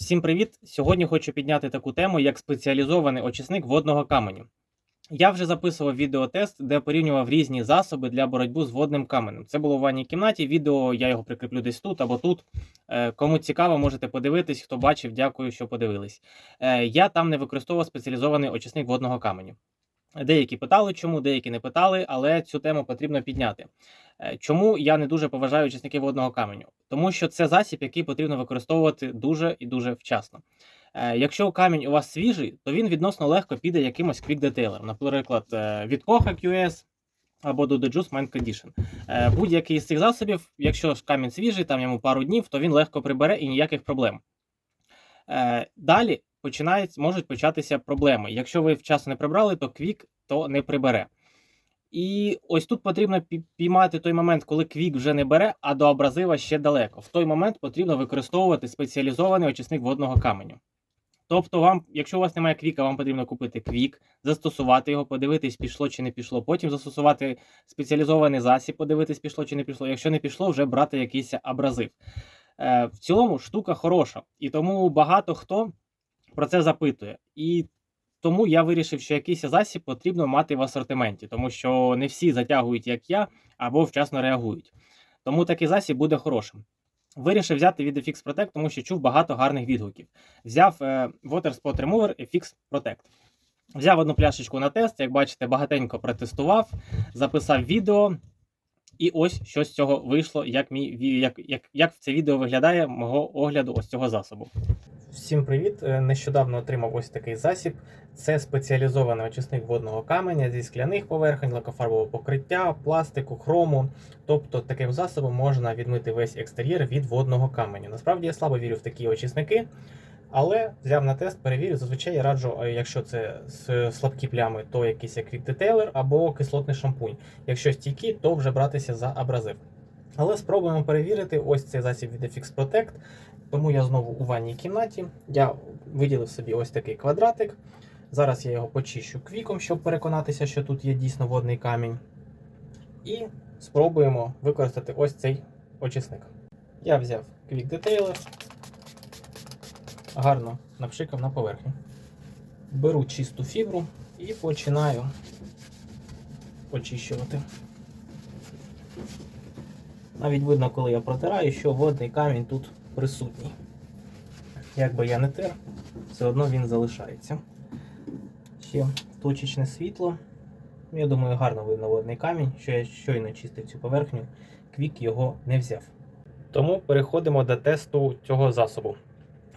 Всім привіт! Сьогодні хочу підняти таку тему, як спеціалізований очисник водного каменю. Я вже записував відеотест, де порівнював різні засоби для боротьби з водним каменем. Це було в ванній кімнаті. Відео я його прикріплю десь тут або тут. Е, Кому цікаво, можете подивитись. Хто бачив, дякую, що подивились. Е, Я там не використовував спеціалізований очисник водного каменю. Деякі питали, чому, деякі не питали, але цю тему потрібно підняти. Е, Чому я не дуже поважаю очисники водного каменю? Тому що це засіб, який потрібно використовувати дуже і дуже вчасно. Е, Якщо камінь у вас свіжий, то він відносно легко піде якимось квік-детейлером, наприклад, е, від Koha QS або до Juice Mind Condition. Будь-який з цих засобів, якщо ж камінь свіжий, там йому пару днів, то він легко прибере і ніяких проблем. Далі починають, можуть початися проблеми. Якщо ви вчасно не прибрали, то квік то не прибере. І ось тут потрібно пі- піймати той момент, коли квік вже не бере, а до абразива ще далеко. В той момент потрібно використовувати спеціалізований очисник водного каменю. Тобто, вам, якщо у вас немає квіка, вам потрібно купити квік, застосувати його, подивитись, пішло чи не пішло. Потім застосувати спеціалізований засіб, подивитись, пішло чи не пішло. Якщо не пішло, вже брати якийсь абразив. Е, в цілому штука хороша, і тому багато хто про це запитує. І тому я вирішив, що якийсь засіб потрібно мати в асортименті, тому що не всі затягують, як я, або вчасно реагують. Тому такий засіб буде хорошим. Вирішив взяти від FX Protect, тому що чув багато гарних відгуків. Взяв е, Water Spot Remover FX Protect. Взяв одну пляшечку на тест, як бачите, багатенько протестував, записав відео. І ось що з цього вийшло, як, мій, як, як, як це відео виглядає мого огляду ось цього засобу. Всім привіт! Е, Нещодавно отримав ось такий засіб. Це спеціалізований очисник водного каменя зі скляних поверхень, лакофарбового покриття, пластику, хрому. Тобто таким засобом можна відмити весь екстер'єр від водного каменю. Насправді я слабо вірю в такі очисники, але взяв на тест, перевірив. Зазвичай я раджу, е, якщо це слабкі плями, то якийсь як Detailer або кислотний шампунь. Якщо стійкі, то вже братися за абразив. Але спробуємо перевірити ось цей засіб від FX Protect. Тому я знову у ванній кімнаті. Я виділив собі ось такий квадратик. Зараз я його почищу квіком, щоб переконатися, що тут є дійсно водний камінь. І спробуємо використати ось цей очисник. Я взяв Quick Detailer, гарно напшикав на поверхню. Беру чисту фібру і починаю очищувати. Навіть видно, коли я протираю, що водний камінь тут присутній. Як би я не тер, все одно він залишається. Ще точечне світло. Я думаю, гарно видно водний камінь, що я щойно чистив цю поверхню, квік його не взяв. Тому переходимо до тесту цього засобу.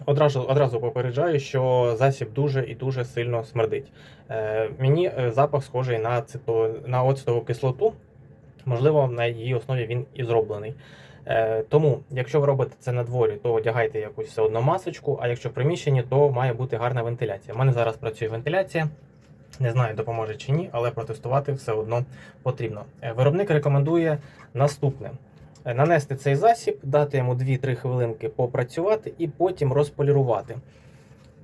Одразу, одразу попереджаю, що засіб дуже і дуже сильно смердить. Е, мені е, запах схожий на, на оцтову кислоту. Можливо, на її основі він і зроблений. Е, тому, якщо ви робите це на дворі, то одягайте якусь все одно масочку, а якщо в приміщенні, то має бути гарна вентиляція. У мене зараз працює вентиляція. Не знаю, допоможе чи ні, але протестувати все одно потрібно. Е, Виробник рекомендує наступне: Е, нанести цей засіб, дати йому 2-3 хвилинки попрацювати і потім розполірувати.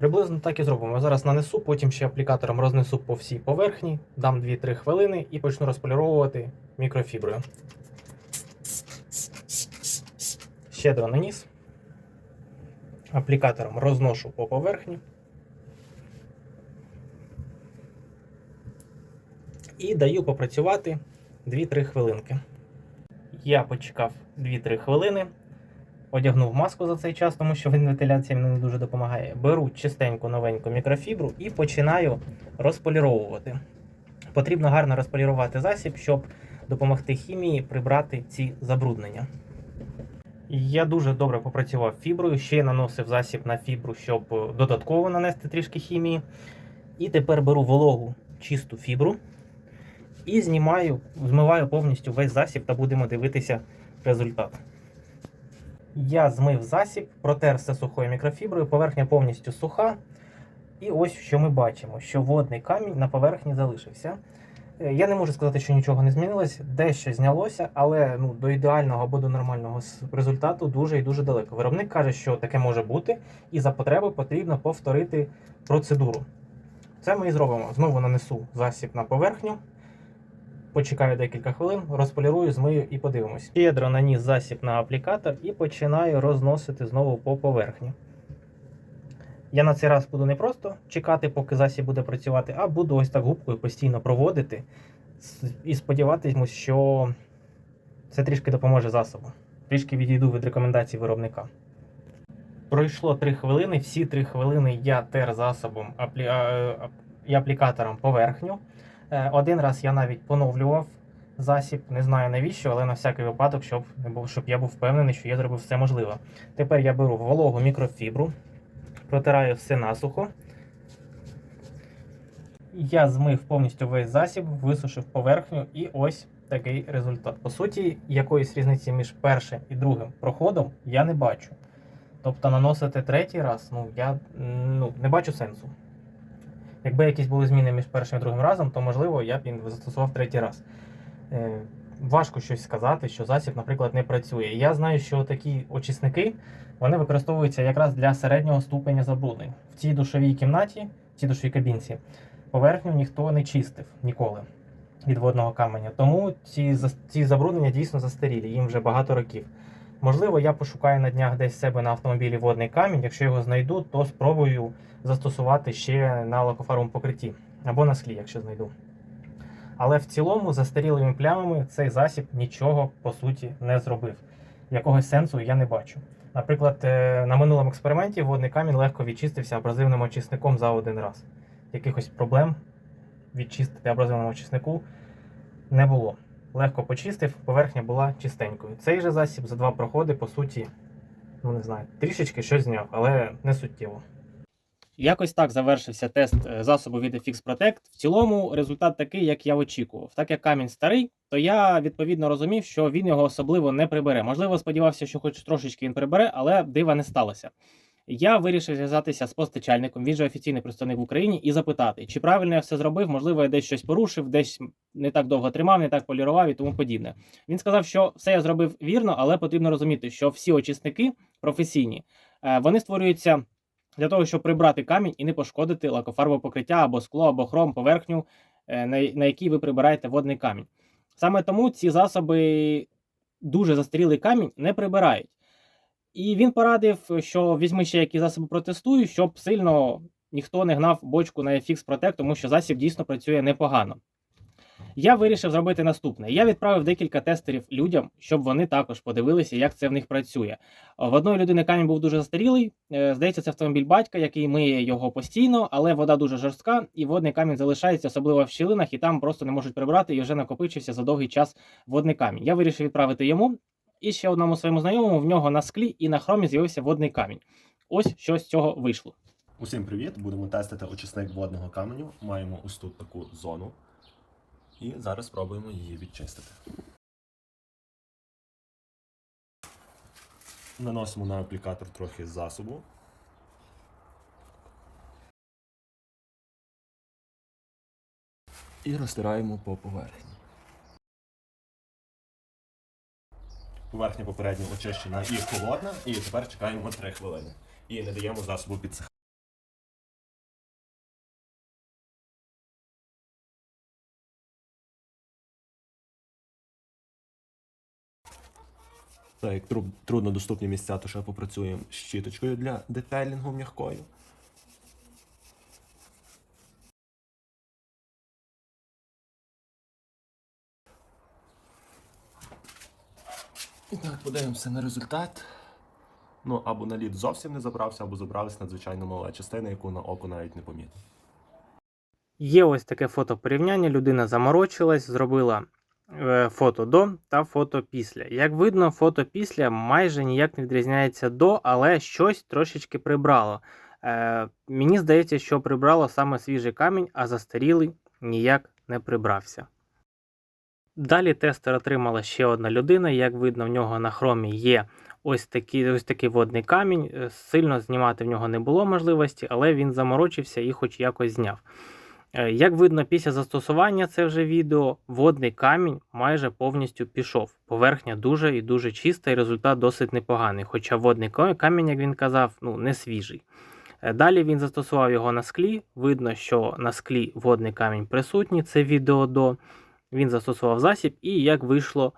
Приблизно так і зробимо. Я зараз нанесу, потім ще аплікатором рознесу по всій поверхні, дам 2-3 хвилини і почну розполіровувати мікрофіброю. Щедро наніс. Аплікатором розношу по поверхні. І даю попрацювати 2-3 хвилинки. Я почекав 2-3 хвилини. Одягнув маску за цей час, тому що вентиляція мені не дуже допомагає. Беру чистеньку новеньку мікрофібру і починаю розполіровувати. Потрібно гарно розполірувати засіб, щоб допомогти хімії прибрати ці забруднення. Я дуже добре попрацював фіброю, ще наносив засіб на фібру, щоб е, додатково нанести трішки хімії. І тепер беру вологу чисту фібру і знімаю, змиваю повністю весь засіб та будемо дивитися результат. Я змив засіб, протер все сухою мікрофіброю, поверхня повністю суха. І ось що ми бачимо, що водний камінь на поверхні залишився. Е, Я не можу сказати, що нічого не змінилось, дещо знялося, але ну, до ідеального або до нормального результату дуже і дуже далеко. Виробник каже, що таке може бути, і за потреби потрібно повторити процедуру. Це ми і зробимо. Знову нанесу засіб на поверхню. Почекаю декілька хвилин, розполірую, змию і подивимось. Щедро наніс засіб на аплікатор і починаю розносити знову по поверхні. Я на цей раз буду не просто чекати, поки засіб буде працювати, а буду ось так губкою постійно проводити і сподіватимусь, що це трішки допоможе засобу. Трішки відійду від рекомендацій виробника. Пройшло 3 хвилини. Всі 3 хвилини я тер засобом аплі... а, і аплікатором поверхню. Е, Один раз я навіть поновлював засіб, не знаю навіщо, але на всякий випадок, щоб, щоб я був впевнений, що я зробив все можливе. Тепер я беру вологу мікрофібру, протираю все насухо. Я змив повністю весь засіб, висушив поверхню і ось такий результат. По суті, якоїсь різниці між першим і другим проходом я не бачу. Тобто наносити третій раз, ну я ну, не бачу сенсу. Якби якісь були зміни між першим і другим разом, то можливо я б він застосував третій раз. Е, важко щось сказати, що засіб, наприклад, не працює. Я знаю, що такі очисники вони використовуються якраз для середнього ступеня забруднень. В цій душовій кімнаті, в цій душовій кабінці, поверхню ніхто не чистив ніколи від водного каменя. Тому ці, ці забруднення дійсно застарілі, їм вже багато років. Можливо, я пошукаю на днях десь себе на автомобілі водний камінь. Якщо його знайду, то спробую застосувати ще на лакофаровому покритті або на склі, якщо знайду. Але в цілому застарілими плямами цей засіб нічого по суті не зробив. Якогось сенсу я не бачу. Наприклад, е, на минулому експерименті водний камінь легко відчистився абразивним очисником за один раз. Якихось проблем відчистити абразивному очиснику не було. Легко почистив, поверхня була чистенькою. Цей же засіб за два проходи, по суті, ну не знаю, трішечки щось зняв, але не суттєво. Якось так завершився тест е, засобу від FX Protect. В цілому результат такий, як я очікував. Так як камінь старий, то я відповідно розумів, що він його особливо не прибере. Можливо, сподівався, що хоч трошечки він прибере, але дива не сталося. Я вирішив зв'язатися з постачальником, він же офіційний представник в Україні, і запитати, чи правильно я все зробив, можливо, я десь щось порушив, десь не так довго тримав, не так полірував і тому подібне. Він сказав, що все я зробив вірно, але потрібно розуміти, що всі очисники професійні, е, вони створюються для того, щоб прибрати камінь і не пошкодити лакофарбове покриття або скло, або хром, поверхню, е, на, якій ви прибираєте водний камінь. Саме тому ці засоби дуже застарілий камінь не прибирають. І він порадив, що візьми ще які засоби протестуй, щоб сильно ніхто не гнав бочку на FX Protect, тому що засіб дійсно працює непогано. Я вирішив зробити наступне. Я відправив декілька тестерів людям, щоб вони також подивилися, як це в них працює. В одної людини камінь був дуже застарілий. е, Здається, це автомобіль батька, який миє його постійно, але вода дуже жорстка, і водний камінь залишається, особливо в щілинах, і там просто не можуть прибрати, і вже накопичився за довгий час водний камінь. Я вирішив відправити йому. І ще одному своєму знайомому в нього на склі і на хромі з'явився водний камінь. Ось що з цього вийшло. Усім привіт! Будемо тестити очисник водного каменю. Маємо ось тут таку зону. І зараз спробуємо її відчистити. Наносимо на аплікатор трохи засобу. І розтираємо по поверхні. Поверхня попередньо очищена і холодна, і тепер чекаємо 3 хвилини. І не даємо засобу підсихати. Так, як тру- труднодоступні місця, то ще попрацюємо щіточкою для детейлінгу м'якою. І так, подивимося на результат. Ну, або наліт зовсім не забрався, або забралась надзвичайно мала частина, яку на око навіть не помітив. Є ось таке фото порівняння. Людина заморочилась, зробила е, фото до та фото після. Як видно, фото після майже ніяк не відрізняється до, але щось трошечки прибрало. Е, мені здається, що прибрало саме свіжий камінь, а застарілий ніяк не прибрався. Далі тестер отримала ще одна людина. Як видно, в нього на хромі є ось такий, ось такий водний камінь. Е, Сильно знімати в нього не було можливості, але він заморочився і хоч якось зняв. Е, Як видно, після застосування це вже відео, водний камінь майже повністю пішов. Поверхня дуже і дуже чиста, і результат досить непоганий. Хоча водний камінь, як він казав, ну не свіжий. Е, Далі він застосував його на склі. Видно, що на склі водний камінь присутній. Це відео до. Він застосував засіб, і як вийшло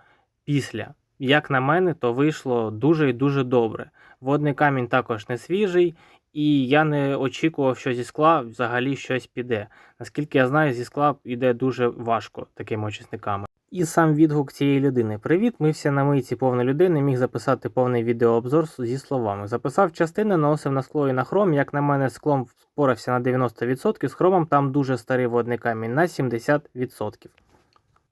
після. Як на мене, то вийшло дуже і дуже добре. Водний камінь також не свіжий, і я не очікував, що зі скла взагалі щось піде. Наскільки я знаю, зі скла йде дуже важко такими очисниками. І сам відгук цієї людини. Привіт, мився на мийці повна людини, міг записати повний відеообзор зі словами. Записав частини, наносив на скло і на хром. Як на мене, склом впорався на 90%, з хромом там дуже старий водний камінь на 70%.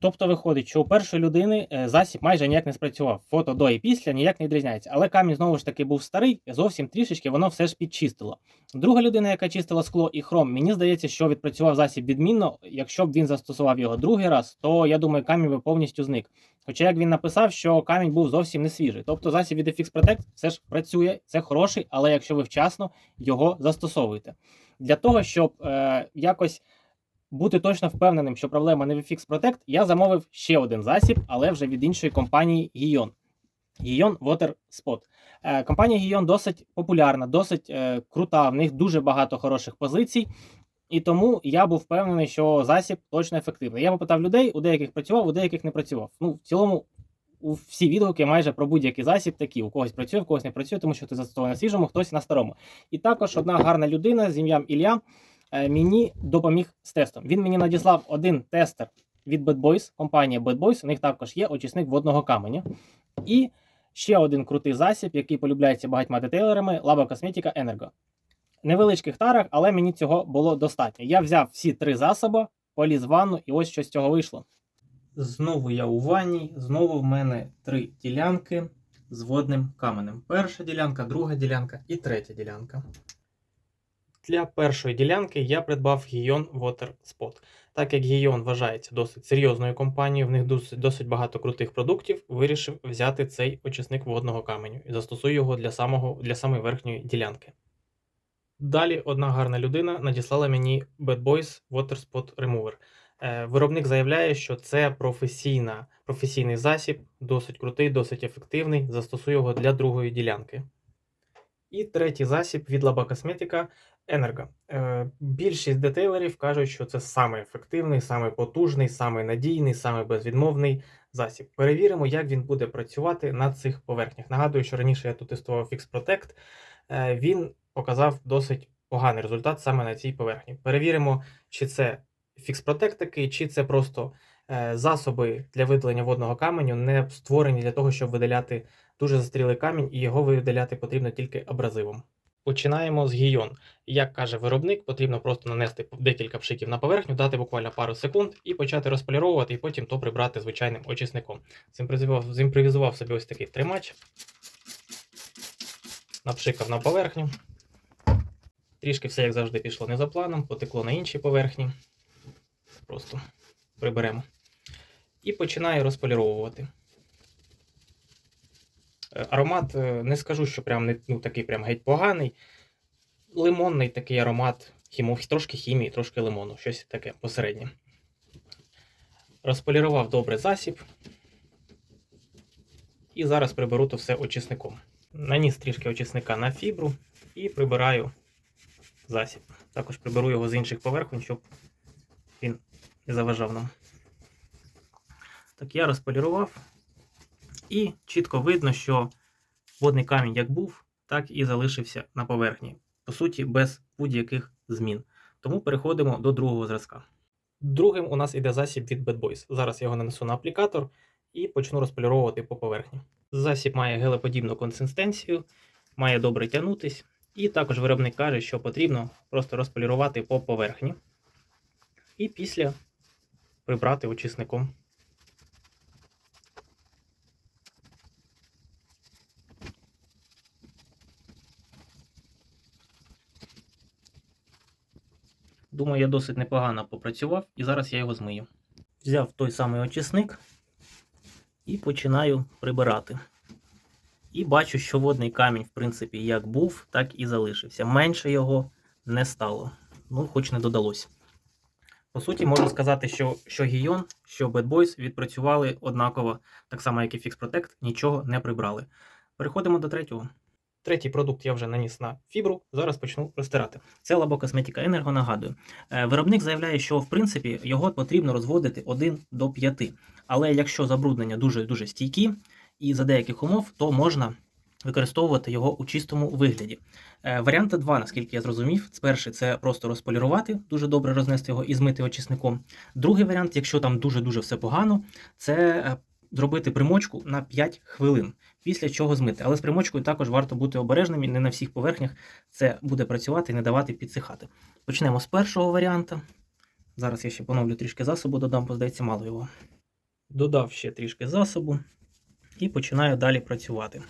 Тобто виходить, що у першої людини е, засіб майже ніяк не спрацював. Фото до і після ніяк не відрізняється. Але камінь знову ж таки був старий, зовсім трішечки воно все ж підчистило. Друга людина, яка чистила скло і хром, мені здається, що відпрацював засіб відмінно. Якщо б він застосував його другий раз, то я думаю, камінь би повністю зник. Хоча як він написав, що камінь був зовсім не свіжий. Тобто засіб від FX Protect все ж працює, це хороший, але якщо ви вчасно його застосовуєте. Для того, щоб е, якось бути точно впевненим, що проблема не в FX Protect, я замовив ще один засіб, але вже від іншої компанії Gion. Gion Water Spot. Е, компанія Gion досить популярна, досить е, крута, в них дуже багато хороших позицій. І тому я був впевнений, що засіб точно ефективний. Я попитав людей, у деяких працював, у деяких не працював. Ну, в цілому, у всі відгуки майже про будь-який засіб такі. У когось працює, у когось не працює, тому що ти застосований на свіжому, хтось на старому. І також одна гарна людина з ім'ям Ілля мені допоміг з тестом. Він мені надіслав один тестер від Bad Boys, компанія Bad Boys. У них також є очисник водного каменя. І ще один крутий засіб, який полюбляється багатьма детейлерами Laba Cosmetica Energo. Невеличких тарах, але мені цього було достатньо. Я взяв всі три засоби, поліз в ванну, і ось що з цього вийшло. Знову я у ванні, знову в мене три ділянки з водним каменем. Перша ділянка, друга ділянка і третя ділянка. Для першої ділянки я придбав Gion Water Spot. Так як Gion вважається досить серйозною компанією, в них досить, багато крутих продуктів, вирішив взяти цей очисник водного каменю і застосую його для, самого, для самої верхньої ділянки. Далі одна гарна людина надіслала мені Bad Boys Water Spot Remover. Е, Виробник заявляє, що це професійна, професійний засіб, досить крутий, досить ефективний. Застосую його для другої ділянки. І третій засіб від Laba Cosmetica Energo. Е, Більшість детейлерів кажуть, що це саме ефективний, саме потужний, саме надійний, саме безвідмовний засіб. Перевіримо, як він буде працювати на цих поверхнях. Нагадую, що раніше я тут тестував Fix Protect. Е, Він показав досить поганий результат саме на цій поверхні. Перевіримо, чи це Fix Protect такий, чи це просто е, засоби для видалення водного каменю не створені для того, щоб видаляти дуже застрілий камінь, і його видаляти потрібно тільки абразивом. Починаємо з гійон. Як каже виробник, потрібно просто нанести декілька пшиків на поверхню, дати буквально пару секунд і почати розполіровувати, і потім то прибрати звичайним очисником. Зімпровізував, зімпровізував собі ось такий тримач, напшикав на поверхню. Трішки все, як завжди, пішло не за планом, потекло на інші поверхні. Просто приберемо. І починаю розполіровувати. Аромат е, не скажу, що прям не ну, такий прям геть поганий. Лимонний такий аромат, хімо, трошки хімії, трошки лимону, щось таке посереднє. Розполірував добре засіб. І зараз приберу то все очисником. Наніс трішки очисника на фібру і прибираю засіб. Також приберу його з інших поверхонь, щоб він не заважав нам. Так, я розполірував. І чітко видно, що водний камінь як був, так і залишився на поверхні. По суті, без будь-яких змін. Тому переходимо до другого зразка. Другим у нас іде засіб від Bad Boys. Зараз я його нанесу на аплікатор і почну розполіровувати по поверхні. Засіб має гелеподібну консистенцію, має добре тягнутись, і також виробник каже, що потрібно просто розполірувати по поверхні. І після прибрати очисником. Думаю, я досить непогано попрацював і зараз я його змию. Взяв той самий очисник і починаю прибирати. І бачу, що водний камінь, в принципі, як був, так і залишився. Менше його не стало. Ну, хоч не додалось. По суті, можу сказати, що що Гійон, що Bad Boys відпрацювали однаково, так само, як і Fix Protect, нічого не прибрали. Переходимо до третього. Третій продукт я вже наніс на фібру. Зараз почну розтирати. Це Labo Cosmetica Energo, нагадую. Е, Виробник заявляє, що в принципі його потрібно розводити 1 до 5. Але якщо забруднення дуже дуже стійкі і за деяких умов, то можна використовувати його у чистому вигляді. Е, Варіанти два, наскільки я зрозумів. Перший це просто розполірувати, дуже добре рознести його і змити очисником. Другий варіант, якщо там дуже-дуже все погано, це е, зробити примочку на 5 хвилин, після чого змити. Але з примочкою також варто бути обережним і не на всіх поверхнях це буде працювати і не давати підсихати. Почнемо з першого варіанта. Зараз я ще поновлю трішки засобу, додам, бо здається, мало його. Додав ще трішки засобу і починаю далі працювати.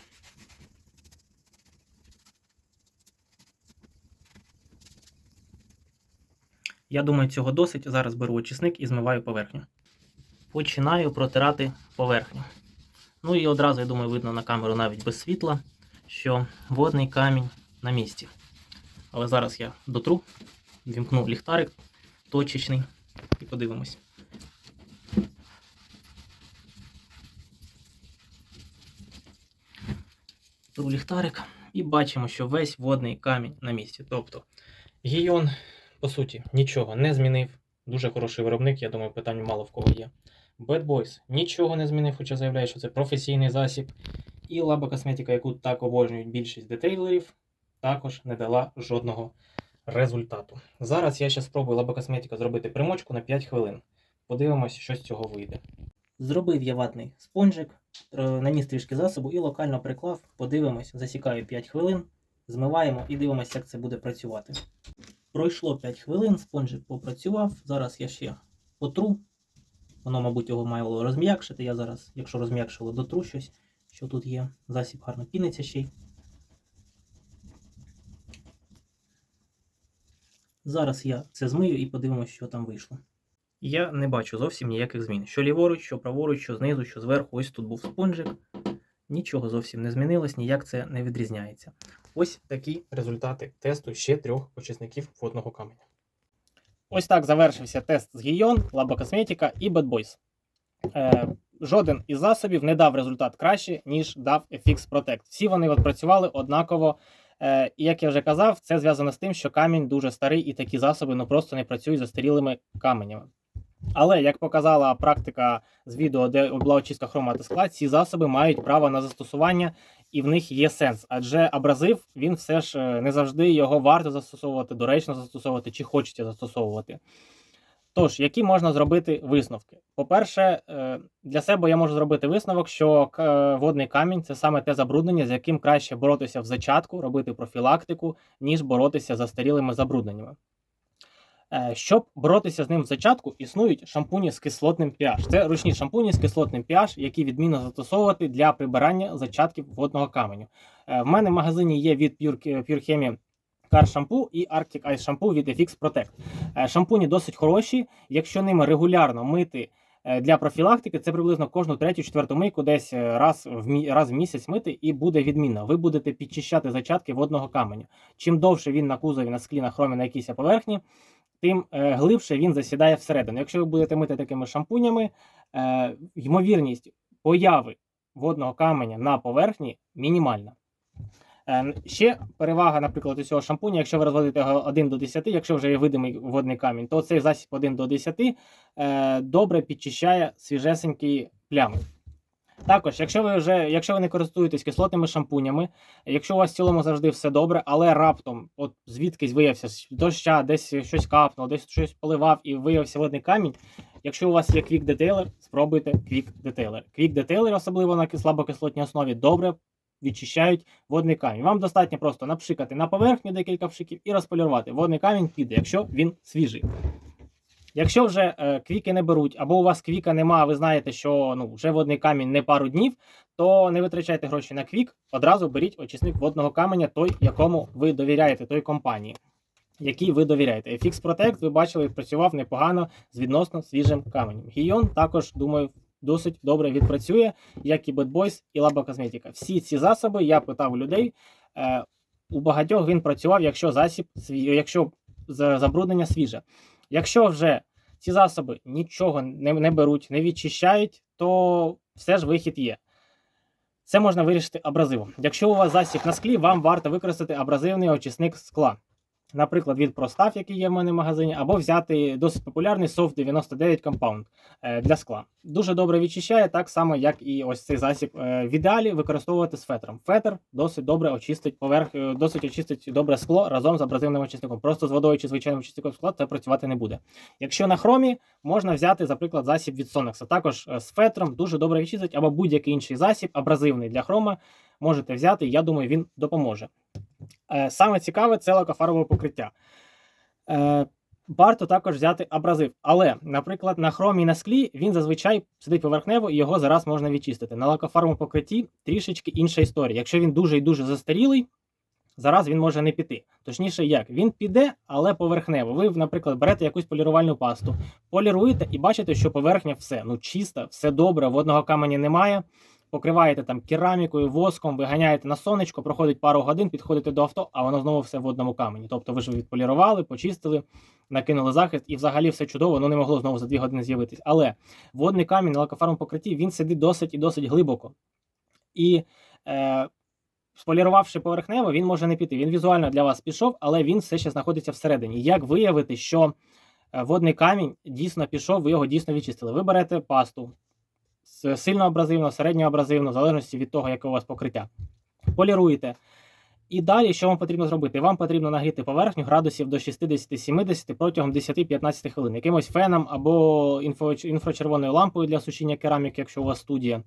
Я думаю, цього досить. Зараз беру очисник і змиваю поверхню. Починаю протирати поверхню. Ну і одразу, я думаю, видно на камеру навіть без світла, що водний камінь на місці. Але зараз я дотру, вімкну ліхтарик точечний і подивимось. Беру ліхтарик і бачимо, що весь водний камінь на місці. Тобто гійон, по суті, нічого не змінив. Дуже хороший виробник, я думаю, питань мало в кого є. Bad Boys нічого не змінив, хоча заявляє, що це професійний засіб. І Лаба Косметика, яку так обожнюють більшість детейлерів, також не дала жодного результату. Зараз я ще спробую Лаба Косметика зробити примочку на 5 хвилин. Подивимось, що з цього вийде. Зробив я ватний спонжик, е, наніс трішки засобу і локально приклав. Подивимось, засікаю 5 хвилин, змиваємо і дивимося, як це буде працювати. Пройшло 5 хвилин, спонжик попрацював. Зараз я ще потру. Воно, мабуть, його мало розм'якшити. Я зараз, якщо розм'якшило, дотру щось, що тут є. Засіб гарно піниться ще й. Зараз я це змию і подивимось, що там вийшло. Я не бачу зовсім ніяких змін. Що ліворуч, що праворуч, що знизу, що зверху. Ось тут був спонжик. Нічого зовсім не змінилось, ніяк це не відрізняється. Ось такі результати тесту ще трьох очисників водного каменя. Ось так завершився тест з Гійон, Лаба Косметика і Bad Boys. Е, жоден із засобів не дав результат краще, ніж дав FX Protect. Всі вони працювали однаково. Е, і як я вже казав, це зв'язано з тим, що камінь дуже старий, і такі засоби ну, просто не працюють з застарілими каменями. Але як показала практика з відео, де була очистка хрома та скла, ці засоби мають право на застосування, і в них є сенс. Адже абразив він все ж е, не завжди його варто застосовувати, доречно застосовувати чи хочеться застосовувати. Тож, які можна зробити висновки? По-перше, е, для себе я можу зробити висновок, що водний камінь це саме те забруднення, з яким краще боротися в зачатку, робити профілактику, ніж боротися з застарілими забрудненнями. Е, Щоб боротися з ним в зачатку, існують шампуні з кислотним pH. Це ручні шампуні з кислотним pH, які відмінно застосовувати для прибирання зачатків водного каменю. Е, В мене в магазині є від Pure, Chemie Car Shampoo і Arctic Ice Shampoo від FX Protect. Е, Шампуні досить хороші. Якщо ними регулярно мити для профілактики, це приблизно кожну третю, четверту мийку десь раз в мі... раз в місяць мити, і буде відмінно. Ви будете підчищати зачатки водного каменю. Чим довше він на кузові, на склі, на хромі, на якійсь поверхні, тим е, глибше він засідає всередину. Якщо ви будете мити такими шампунями, е, ймовірність появи водного каменя на поверхні мінімальна. Е, Ще перевага, наприклад, у цього шампуня, якщо ви розводите його 1 до 10, якщо вже є видимий водний камінь, то цей засіб 1 до 10 е, добре підчищає свіжесенькі плями. Також, якщо ви вже якщо ви не користуєтесь кислотними шампунями, якщо у вас в цілому завжди все добре, але раптом, от звідкись виявився доща, десь щось капнуло, десь щось поливав і виявився водний камінь. Якщо у вас є Quick Detailer, спробуйте Quick Detailer. Quick Detailer, особливо на слабокислотній основі, добре відчищають водний камінь. Вам достатньо просто напшикати на поверхню декілька пшиків і розполірувати. Водний камінь піде, якщо він свіжий. Якщо вже е, квіки не беруть, або у вас квіка нема, ви знаєте, що ну, вже водний камінь не пару днів, то не витрачайте гроші на квік, одразу беріть очисник водного каменя, той, якому ви довіряєте, той компанії, якій ви довіряєте. FX Protect, ви бачили, працював непогано з відносно свіжим каменем. Гійон також, думаю, досить добре відпрацює, як і Bad і Laba Cosmetica. Всі ці засоби я питав у людей. Е, у багатьох він працював, якщо засіб якщо за- забруднення свіже. Якщо вже ці засоби нічого не, не беруть, не відчищають, то все ж вихід є. Це можна вирішити абразивом. Якщо у вас засіб на склі, вам варто використати абразивний очисник скла. Наприклад, від Простав, який є в мене в магазині, або взяти досить популярний софт 99 Compound е, для скла. Дуже добре відчищає, так само, як і ось цей засіб. Е, В ідеалі використовувати з фетром. Фетр досить добре очистить поверх, е, досить очистить добре скло разом з абразивним очисником. Просто з водою чи звичайним очисником скла це працювати не буде. Якщо на хромі, можна взяти, наприклад, засіб від Sonex. Також з фетром дуже добре відчистить, або будь-який інший засіб, абразивний для хрома, можете взяти. Я думаю, він допоможе. Е, Саме цікаве це лакофарбове покриття. Е, Варто також взяти абразив. Але, наприклад, на хромі і на склі він зазвичай сидить поверхнево і його зараз можна відчистити. На лакофарбовому покритті трішечки інша історія. Якщо він дуже і дуже застарілий, зараз він може не піти. Точніше, як? Він піде, але поверхнево. Ви, наприклад, берете якусь полірувальну пасту, поліруєте і бачите, що поверхня все ну чиста, все добре, водного каменя немає. Покриваєте там керамікою, воском, виганяєте на сонечко, проходить пару годин, підходите до авто, а воно знову все в одному камені. Тобто ви ж відполірували, почистили, накинули захист, і взагалі все чудово, воно не могло знову за дві години з'явитись. Але водний камінь на лакофармовому покритті він сидить досить і досить глибоко. І е, сполірувавши поверхнево, він може не піти. Він візуально для вас пішов, але він все ще знаходиться всередині. Як виявити, що е, водний камінь дійсно пішов, ви його дійсно відчистили? Ви берете пасту сильно абразивно, середньо абразивно, в залежності від того, яке у вас покриття. Поліруєте. І далі, що вам потрібно зробити? Вам потрібно нагріти поверхню градусів до 60-70 протягом 10-15 хвилин, якимось феном або інфрачервоною лампою для сушіння кераміки, якщо у вас студія.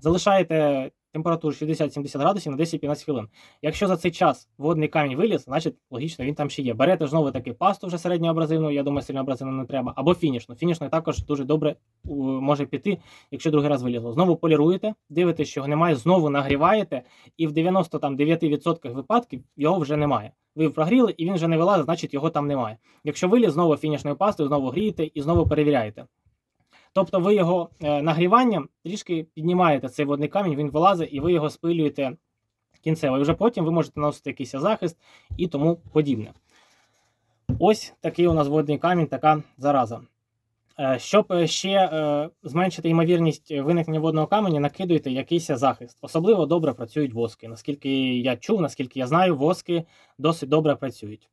Залишаєте температуру 60-70 градусів на 10-15 хвилин. Якщо за цей час водний камінь виліз, значить логічно він там ще є. Берете знову таки пасту вже середньоабразивну, я думаю, сильно абразивну не треба, або фінішну. Фінішна також дуже добре може піти, якщо другий раз вилізло. Знову поліруєте, дивитесь, що його немає, знову нагріваєте, і в 99% випадків його вже немає. Ви прогріли, і він вже не вилазить, значить його там немає. Якщо виліз, знову фінішною пастою, знову грієте і знову перевіряєте. Тобто ви його е, нагріванням трішки піднімаєте цей водний камінь, він вилазить, і ви його спилюєте кінцево. І вже потім ви можете наносити якийсь захист і тому подібне. Ось такий у нас водний камінь, така зараза. Е, Щоб е, ще зменшити ймовірність виникнення водного каменя, накидуйте якийсь захист. Особливо добре працюють воски. Наскільки я чув, наскільки я знаю, воски досить добре працюють.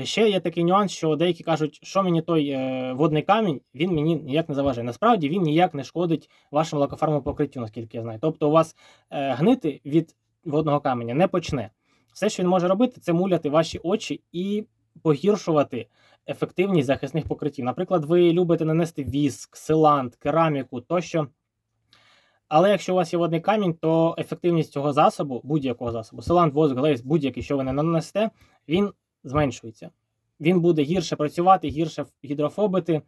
Е, Ще є такий нюанс, що деякі кажуть, що мені той е, водний камінь, він мені ніяк не заважає. Насправді він ніяк не шкодить вашому лакофармовому покриттю, наскільки я знаю. Тобто у вас е, гнити від водного каменя не почне. Все, що він може робити, це муляти ваші очі і погіршувати ефективність захисних покриттів. Наприклад, ви любите нанести віск, силант, кераміку тощо. Але якщо у вас є водний камінь, то ефективність цього засобу, будь-якого засобу, силант, воск, глейс, будь-який, що ви не нанесете, він зменшується. Він буде гірше працювати, гірше гідрофобити.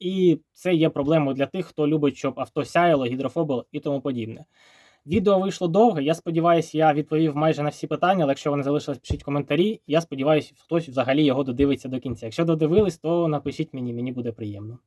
І це є проблемою для тих, хто любить, щоб авто сяяло, гідрофобило і тому подібне. Відео вийшло довге. Я сподіваюся, я відповів майже на всі питання, але якщо вони залишились, пишіть коментарі. Я сподіваюся, хтось взагалі його додивиться до кінця. Якщо додивились, то напишіть мені, мені буде приємно.